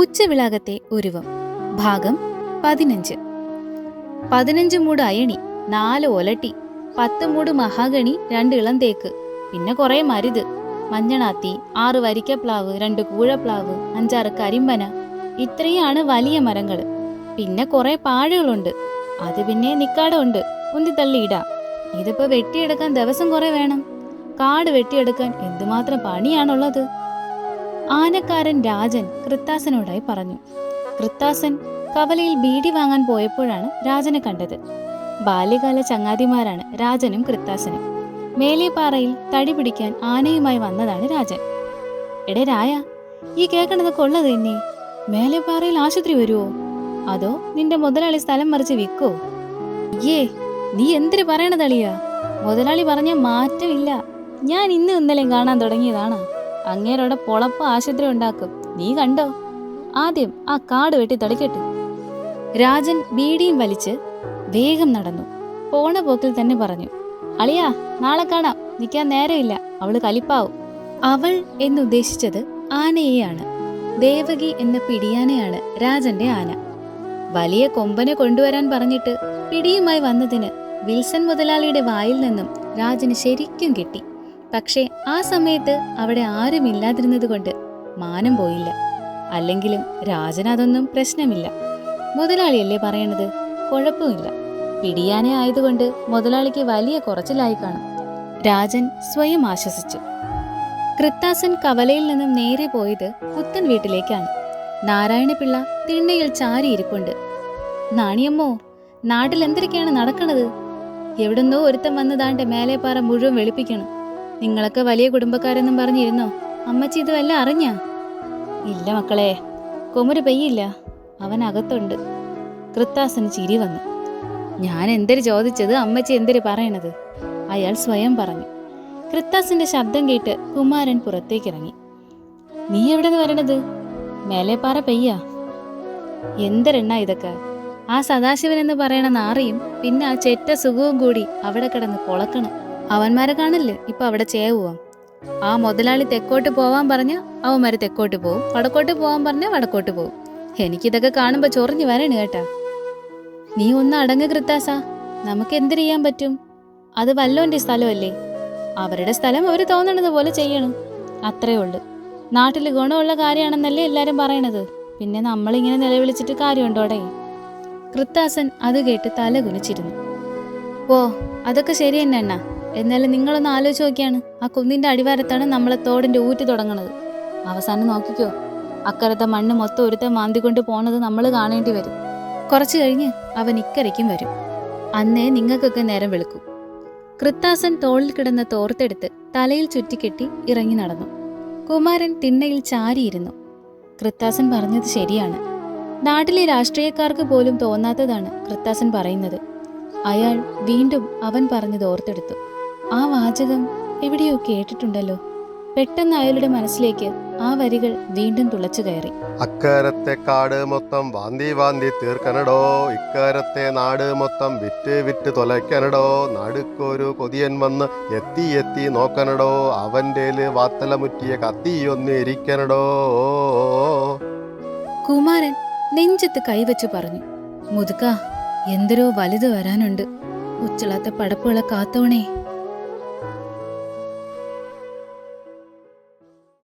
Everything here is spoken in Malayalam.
ഉച്ചവിളാകത്തെ ഉരുവം. ഭാഗം പതിനഞ്ച്. പതിനഞ്ച് മൂട് അയണി നാല് ഒലട്ടി പത്ത് മൂട് മഹാഗണി രണ്ട് ഇളം തേക്ക് പിന്നെ കുറെ മരുത്. മഞ്ഞണാത്തി ആറ് വരിക്കപ്ലാവ് രണ്ട് കൂഴപ്ലാവ് അഞ്ചാറ് കരിമ്പന ഇത്രയാണ് വലിയ മരങ്ങൾ പിന്നെ കുറെ പാഴുകളുണ്ട്. അത് പിന്നെ നിക്കാടുണ്ട്. ഉന്തിത്തള്ളിയിടാം ഇതിപ്പോ വെട്ടിയെടുക്കാൻ ദിവസം കുറെ വേണം. കാട് വെട്ടിയെടുക്കാൻ എന്തുമാത്രം പണിയാണുള്ളത്? ആനക്കാരൻ രാജൻ കൃത്താസനോടായി പറഞ്ഞു. കൃത്താസൻ കവലയിൽ ബീഡി വാങ്ങാൻ പോയപ്പോഴാണ് രാജനെ കണ്ടത്. ബാല്യകാല ചങ്ങാതിമാരാണ് രാജനും കൃത്താസനും. മേലേപ്പാറയിൽ തടി പിടിക്കാൻ ആനയുമായി വന്നതാണ് രാജൻ. എടേ രായ ഈ കേൾക്കണത് കൊള്ളത് തന്നെ മേലേപ്പാറയിൽ ആശുപത്രി വരുവോ? അതോ നിന്റെ മുതലാളി സ്ഥലം മറിച്ച് വിൽക്കോ ഏ നീ എന്തിനു പറയണതളിയാ മുതലാളി പറഞ്ഞ മാറ്റമില്ല. ഞാൻ ഇന്ന് ഇന്നലെയും കാണാൻ തുടങ്ങിയതാണ്. അങ്ങേരോടെ പൊളപ്പ ആശുപത്രി ഉണ്ടാക്കും. നീ കണ്ടോ? ആദ്യം ആ കാട് വെട്ടി തളിക്കട്ടെ. രാജൻ ബീഡിയും വലിച്ച് വേഗം നടന്നു. പോണ പോക്കിൽ തന്നെ പറഞ്ഞു അളിയാ നാളെ കാണാം. നിൽക്കാൻ നേരമില്ല. അവൾ കലിപ്പാവും. അവൾ എന്നുദ്ദേശിച്ചത് ആനയെയാണ്. ദേവകി എന്ന പിടിയാനയാണ് രാജന്റെ ആന. വലിയ കൊമ്പനെ കൊണ്ടുവരാൻ പറഞ്ഞിട്ട് പിടിയുമായി വന്നതിന് വിൽസൺ മുതലാളിയുടെ വായിൽ നിന്നും രാജന് ശരിക്കും കിട്ടി. പക്ഷേ ആ സമയത്ത് അവിടെ ആരുമില്ലാതിരുന്നത് കൊണ്ട് മാനം പോയില്ല. അല്ലെങ്കിലും രാജന് അതൊന്നും പ്രശ്നമില്ല. മുതലാളിയല്ലേ പറയണത്? കുഴപ്പമില്ല. പിടിയാനെ ആയതുകൊണ്ട് മുതലാളിക്ക് വലിയ കുറച്ചിലായി കാണും. രാജൻ സ്വയം ആശ്വസിച്ചു. കൃത്താസൻ കവലയിൽ നിന്നും നേരെ പോയത് പുത്തൻ വീട്ടിലേക്കാണ്. നാരായണപിള്ള തിണ്ണയിൽ ചാരിയിരിപ്പുണ്ട്. നാണിയമ്മോ നാട്ടിൽ എന്തൊക്കെയാണ് നടക്കണത്? എവിടുന്നോ ഒരുത്തം വന്നതാണ്ട് മേലേപ്പാറ മുഴുവൻ വെളുപ്പിക്കണം. നിങ്ങളൊക്കെ വലിയ കുടുംബക്കാരെന്നും പറഞ്ഞിരുന്നോ? അമ്മച്ചി ഇത് വല്ല അറിഞ്ഞ? ഇല്ല മക്കളെ കൊമുര് പെയ്യില്ല. അവൻ അകത്തുണ്ട്. കൃത്താസന് ചിരി വന്നു. ഞാൻ എന്തൊരു ചോദിച്ചത്? അമ്മച്ചി എന്തൊരു പറയണത്? അയാൾ സ്വയം പറഞ്ഞു. കൃത്താസിന്റെ ശബ്ദം കേട്ട് കുമാരൻ പുറത്തേക്കിറങ്ങി. നീ എവിടെ നിന്ന് വരണത്? മേലേപ്പാറ പെയ്യ? എന്തരെണ്ണ ഇതൊക്കെ? ആ സദാശിവൻ എന്ന് പറയണ നാറിയും പിന്നെ ആ ചെറ്റ സുഖവും കൂടി അവിടെ കിടന്ന് പൊളക്കണം. അവന്മാരെ കാണില്ലേ? ഇപ്പൊ അവിടെ ചേവുവാം ആ മുതലാളി തെക്കോട്ട് പോവാൻ പറഞ്ഞ അവന്മാര് തെക്കോട്ട് പോവും. വടക്കോട്ട് പോവാൻ പറഞ്ഞ വടക്കോട്ട് പോവും. എനിക്കിതൊക്കെ കാണുമ്പോ ചൊറിഞ്ഞു വരണ കേട്ടാ. നീ ഒന്ന് അടങ്ങ് കൃത്താസ. നമുക്ക് എന്ത് ചെയ്യാൻ പറ്റും? അത് വല്ലോന്റെ സ്ഥലമല്ലേ? അവരുടെ സ്ഥലം അവർ തോന്നണത് പോലെ ചെയ്യണം. അത്രേ ഉള്ളു. നാട്ടിൽ ഗുണമുള്ള കാര്യമാണെന്നല്ലേ എല്ലാരും പറയണത്. പിന്നെ നമ്മളിങ്ങനെ നിലവിളിച്ചിട്ട് കാര്യമുണ്ടോടെ? കൃത്താസൻ അത് കേട്ട് തല കുനിച്ചിരുന്നു ഓ അതൊക്കെ ശരി തന്നെ അണ്ണ. എന്നാലും നിങ്ങളൊന്ന് ആലോചിച്ച് നോക്കിയാണ്. ആ കുന്നിന്റെ അടിവാരത്താണ് നമ്മളെ തോടിന്റെ ഊറ്റ് തുടങ്ങണത്. അവസാനം നോക്കിക്കോ. അക്കരത്തെ മണ്ണ് മൊത്തം ഒരുത്തൻ മാന്തിക്കൊണ്ട് പോണത് നമ്മൾ കാണേണ്ടി വരും. കുറച്ചു കഴിഞ്ഞ് അവൻ ഇക്കരയ്ക്കും വരും. അന്നേ നിങ്ങൾക്കൊക്കെ നേരം വെളുക്കും. കൃത്താസൻ തോളിൽ കിടന്ന തോർത്തെടുത്ത് തലയിൽ ചുറ്റിക്കെട്ടി ഇറങ്ങി നടന്നു. കുമാരൻ തിണ്ണയിൽ ചാരിയിരുന്നു. കൃത്താസൻ പറഞ്ഞത് ശരിയാണ്. നാട്ടിലെ രാഷ്ട്രീയക്കാർക്ക് പോലും തോന്നാത്തതാണ് കൃത്താസൻ പറയുന്നത്. അയാൾ വീണ്ടും അവൻ പറഞ്ഞത് ഓർത്തെടുത്തു. ആ വാചകം എവിടെയോ കേട്ടിട്ടുണ്ടല്ലോ. പെട്ടെന്ന് അയാളുടെ മനസ്സിലേക്ക് ആ വരികൾ വീണ്ടും തുളച്ചു കയറി. അക്കാരത്തെ കാട് മൊത്തം വാന്തി വാന്തി തീർക്കണടോ. ഇക്കാരത്തെ നാട് മൊത്തം വിറ്റ് വിറ്റ് തൊലയ്ക്കണടോ. നടുക്കൊരു കൊതിയൻ വന്ന് എത്തി എത്തി നോക്കണടോ. അവന്റെൽ വാത്തലമുറ്റിയ കത്തിയൊന്ന് ഇരിക്കണടോ കുമാരൻ നെഞ്ചത്ത് കൈവച്ചു പറഞ്ഞു. മുതുക്ക എന്തൊരു വലുത് വരാനുണ്ട്. ഉച്ചളാത്ത പടപ്പുള്ള കാത്തോണേ